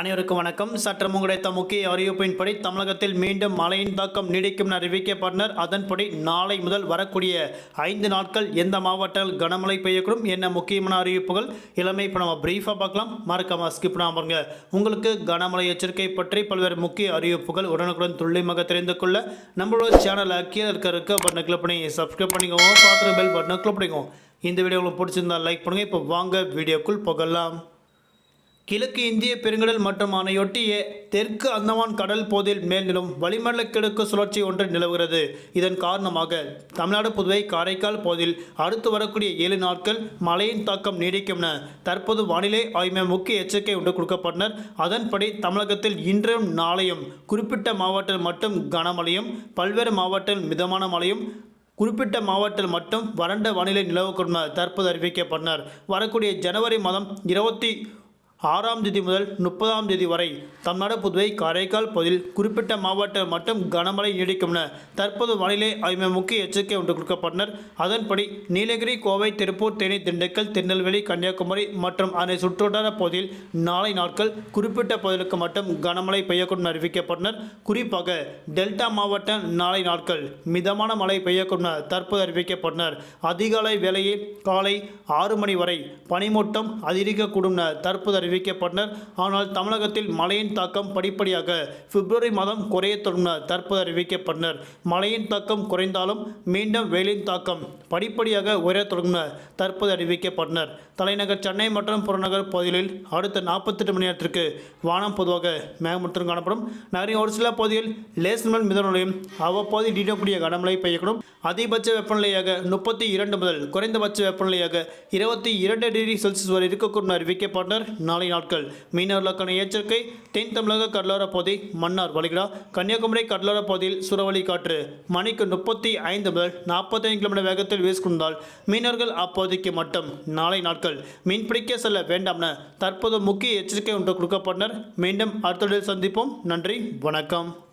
அனைவருக்கும் வணக்கம். சற்று கிடைத்த முக்கிய அறிவிப்பின்படி தமிழகத்தில் மீண்டும் மழையின் தாக்கம் நீடிக்கும் என அறிவிக்கப்பட்டனர். அதன்படி நாளை முதல் வரக்கூடிய ஐந்து நாட்கள் எந்த மாவட்டத்தில் கனமழை பெய்யக்கூடும் என்ன முக்கியமான அறிவிப்புகள்? இளமை இப்போ நம்ம பிரீஃபாக பார்க்கலாம். மறக்காம ஸ்கிப் பண்ணாம பாருங்க. உங்களுக்கு கனமழை எச்சரிக்கை பற்றி பல்வேறு முக்கிய அறிவிப்புகள் உடனுக்குடன் துல்லியமாக தெரிந்து கொள்ள நம்மளோட சேனலை கீழே இருக்க இருக்க பட்டனை கிளிக் பண்ணி சப்ஸ்கிரைப் பண்ணிக்கோங்க. பார்த்துட்டு பெல் பட்டனை கிளிக் பண்ணிக்கோங்க. இந்த வீடியோ உங்களுக்கு பிடிச்சிருந்தா லைக் பண்ணுங்கள் இப்போ வாங்க வீடியோக்குள் போகலாம். கிழக்கு இந்திய பெருங்கடல் மற்றும் அணையொட்டிய தெற்கு அந்தமான் கடல் போதில் மேல்நிலும் வளிமண்டல கிழக்கு சுழற்சி ஒன்று நிலவுகிறது. இதன் காரணமாக தமிழ்நாடு புதுவை காரைக்கால் போதில் அடுத்து வரக்கூடிய ஏழு நாட்கள் மழையின் தாக்கம் நீடிக்கும் என தற்போது வானிலை ஆய்வு முக்கிய எச்சரிக்கை ஒன்று கொடுக்கப்பட்டனர். அதன்படி தமிழகத்தில் இன்றும் நாளையும் குறிப்பிட்ட மாவட்டத்தில் மட்டும் கனமழையும் பல்வேறு மாவட்டத்தில் மிதமான மழையும் குறிப்பிட்ட மாவட்டத்தில் மட்டும் வறண்ட வானிலை நிலவக்கூடும் தற்போது அறிவிக்கப்பட்டனர். வரக்கூடிய ஜனவரி மாதம் இருபத்தி ஆறாம் தேதி முதல் முப்பதாம் தேதி வரை தமிழ்நாடு புதுவை காரைக்கால் பகுதியில் குறிப்பிட்ட மாவட்டம் மட்டும் கனமழை நீடிக்கும் என தற்போது வானிலை ஆய்வு முக்கிய எச்சரிக்கை ஒன்று கொடுக்கப்பட்டனர். அதன்படி நீலகிரி கோவை திருப்பூர் தேனி திண்டுக்கல் திருநெல்வேலி கன்னியாகுமரி மற்றும் அதனை சுற்றுவட்டார பகுதியில் நாளை நாட்கள் குறிப்பிட்ட பகுதிகளுக்கு மட்டும் கனமழை பெய்யக்கூடும் என அறிவிக்கப்பட்டனர். குறிப்பாக டெல்டா மாவட்டம் நாளை நாட்கள் மிதமான மழை பெய்யக்கூடும் என தற்போது அறிவிக்கப்பட்டனர். அதிகாலை வேளையில் காலை ஆறு மணி வரை பனிமூட்டம் அதிகரிக்கக்கூடும் என தற்போது அறிவிக்கப்பட்டனர் ஆனால் தமிழகத்தில் மழையின் தாக்கம் படிப்படியாக பிப்ரவரி மாதம் குறைய தொடங்கும் தற்போது அறிவிக்கப்பட்டனர். மழையின் தாக்கம் குறைந்தாலும் மீண்டும் வெயிலின் தாக்கம் படிப்படியாக உயர தொடங்கினர் தற்போது அறிவிக்கப்பட்டனர். தலைநகர் சென்னை மற்றும் புறநகர் பகுதிகளில் அடுத்த நாற்பத்தெட்டு மணி நேரத்திற்கு வானம் பொதுவாக மேகமூட்டம் காணப்படும். நகரின் ஒரு சில பகுதியில் லேஸ் முதல் அவ்வப்போது நீடக்கூடிய கனமழை பெய்யக்கூடும். அதிகபட்ச வெப்பநிலையாக முப்பத்தி இரண்டு முதல் குறைந்தபட்ச வெப்பநிலையாக இருபத்தி இரண்டு டிகிரி செல்சியஸ் வரை இருக்கக்கூடும் அறிவிக்கப்பட்டனர். நாளை நாட்கள் மீனவர்களுக்கான எச்சரிக்கை தென் தமிழக கடலோர பகுதி மன்னார் வளைகுடா கன்னியாகுமரி கடலோர பகுதியில் சுறவழி காற்று மணிக்கு முப்பத்தி ஐந்து முதல் நாற்பத்தைந்து கிலோமீட்டர் வேகத்தில் வீசிக்கொண்டால் மீனவர்கள் அப்போதைக்கு மட்டும் நாளை நாட்கள் மீன்பிடிக்க செல்ல வேண்டாம் என தற்போது முக்கிய எச்சரிக்கை ஒன்று கொடுக்கப்பட்டனர். மீண்டும் அடுத்த சந்திப்போம். நன்றி வணக்கம்.